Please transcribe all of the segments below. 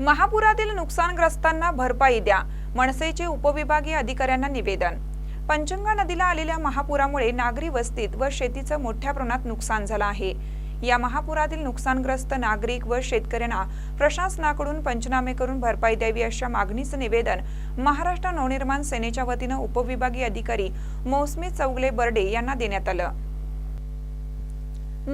महापुरातील नुकसानग्रस्तांना भरपाई द्या मनसेचे उपविभागीय अधिकाऱ्यांना निवेदन. पंचंगा नदीला आलेल्या महापुरामुळे नागरी वस्तीत व शेतीचं मोठ्या प्रमाणात नुकसान झालं आहे. या महापुरातील नुकसानग्रस्त नागरिक व शेतकऱ्यांना प्रशासनाकडून पंचनामे करून भरपाई द्यावी अशा मागणीचं निवेदन महाराष्ट्र नवनिर्माण सेनेच्या वतीनं उपविभागीय अधिकारी मौसमी चौगले बर्डे यांना देण्यात आलं.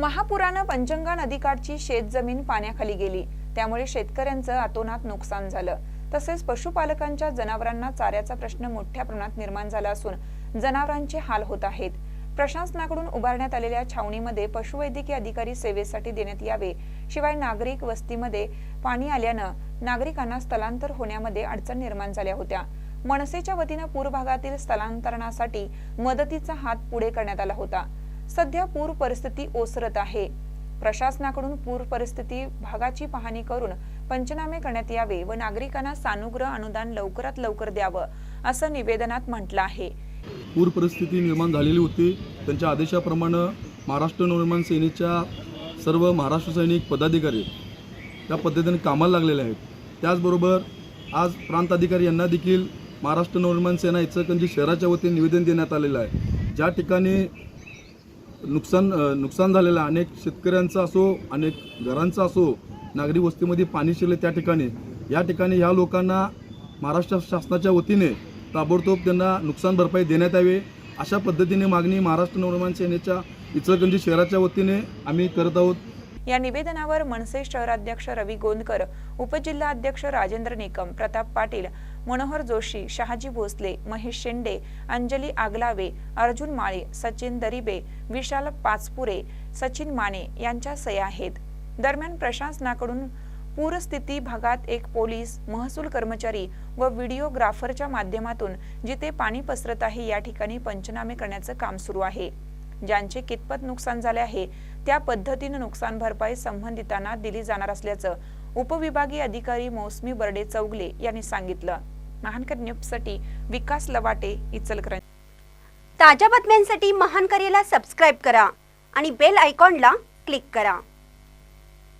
महापुरानं पंचंगा नदीकाठची शेतजमीन पाण्याखाली गेली. त्यामुळे शेतकऱ्यांचं अतोनात नुकसान झालं. तसेच पशुपालकांच्या जनावरांना चाऱ्याचा प्रश्न मोठ्या प्रमाणात निर्माण झाला असून जनावरांचे हाल होत आहेत. प्रशासनाकडून उभारण्यात आलेल्या छावणीमध्ये पशुवैद्यकीय अधिकारी सेवेसाठी देण्यात यावे. शिवाय नागरिक वस्तीमध्ये पाणी आल्यानं नागरिकांना स्थलांतर होण्यामध्ये अडचण निर्माण झाल्या होत्या. मनसेच्या वतीनं पूर भागातील स्थलांतरणासाठी मदतीचा हात पुढे करण्यात आला होता. सध्या पूर परिस्थिती ओसरत आहे. प्रशासनाकडून पूर परिस्थिती भागाची पाहणी करून पंचनामे करण्यात यावे व नागरिकांना सानुग्रह अनुदान लवकरात लवकर द्यावं असं निवेदनात म्हटलं आहे. पूर परिस्थिती निर्माण झालेली होती. त्यांच्या आदेशाप्रमाणे महाराष्ट्र नवनिर्माण सेनेच्या सर्व महाराष्ट्र सैनिक पदाधिकारी त्या पद्धतीने कामाला लागलेले आहेत. त्याचबरोबर आज प्रांत अधिकारी यांना देखील महाराष्ट्र नवनिर्माण सेना इचलकरंजी शहराच्या वतीने निवेदन देण्यात आलेलं आहे. ज्या ठिकाणी नुकसान नुकसान झालेलं आहे अनेक शेतकऱ्यांचं असो अनेक घरांचं असो नागरी वस्तीमध्ये पाणी शिरले त्या ठिकाणी. या ठिकाणी ह्या लोकांना महाराष्ट्र शासनाच्या वतीने ताबडतोब त्यांना नुकसान भरपाई देण्यात यावी. अशा पद्धतीने मागणी महाराष्ट्र नवनिर्माण सेनेच्या इचलकरंजी शहराच्या वतीने आम्ही करत आहोत. या निवेदनावर मनसे शहराध्यक्ष रवी गोंदकर उपजिल्हा अध्यक्ष राजेंद्र निकम प्रताप पाटील मनोहर जोशी शहाजी भोसले महेश शेंडे अंजली आगलावे अर्जुन माळे सचिन दरिबे विशाल पाचपुरे सचिन माने यांच्या सह्या आहेत. दरम्यान प्रशासनाकडून पूरस्थिती भागात एक पोलीस महसूल कर्मचारी व व्हिडिओग्राफरच्या माध्यमातून जिथे पाणी पसरत आहे या ठिकाणी पंचनामे करण्याचं काम सुरू आहे. ज्यांचे कितपत नुकसान झाले आहे त्या पद्धतीनं नुकसान भरपाई संबंधितांना दिली जाणार असल्याचं उपविभागीय अधिकारी मौसमी बर्डे चौगले यांनी सांगितलं. महानकर न्यूजसाठी विकास लवाटे इचलकरंजी. ताज्या बातम्यांसाठी महानकरेला सबस्क्राईब करा आणि बेल आयकॉनला क्लिक करा.